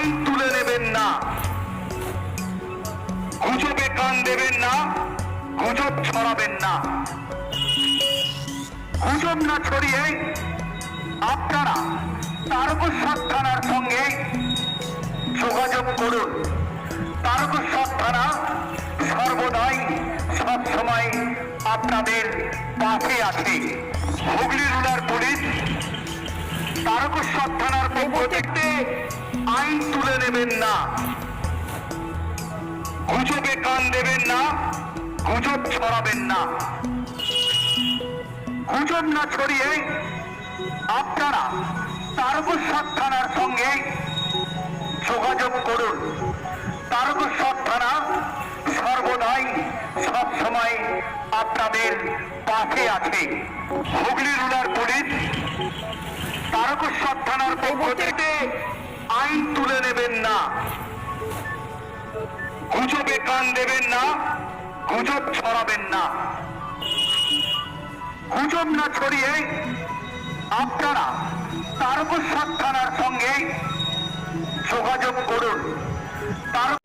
আইন তুলে নেবেন না? গুজবে কান দেবেন না গুজব ছড়াবেন না। গুজব না ছড়িয়ে আপনারা তারকেশ্বর থানার সঙ্গে যোগাযোগ করুন। তারকেশ্বর থানা সর্বদাই সবসময় আপনাদের পাশে আছে। হুগলি রুলার পুলিশ তারকেশ্বর থানার পক্ষ থেকে আইন তুলে নেবেন না। গুজবে কান দেবেন না গুজব ছড়াবেন না। গুজব না ছড়িয়ে আপনারা তারকেশ্বর থানার সঙ্গে যোগাযোগ করুন। তারকেশ্বর থানা সর্বদাই সবসময় আপনাদের পাশে আছে। হুগলি রুলার পুলিশ তারকেশ্বর থানার পক্ষ থেকে আইন তুলে নেবেন না। গুজবে কান দেবেন না, গুজব ছড়াবেন না। গুজব না ছড়িয়ে আপনারা তারকেশ্বর থানার সঙ্গে যোগাযোগ করুন। তারক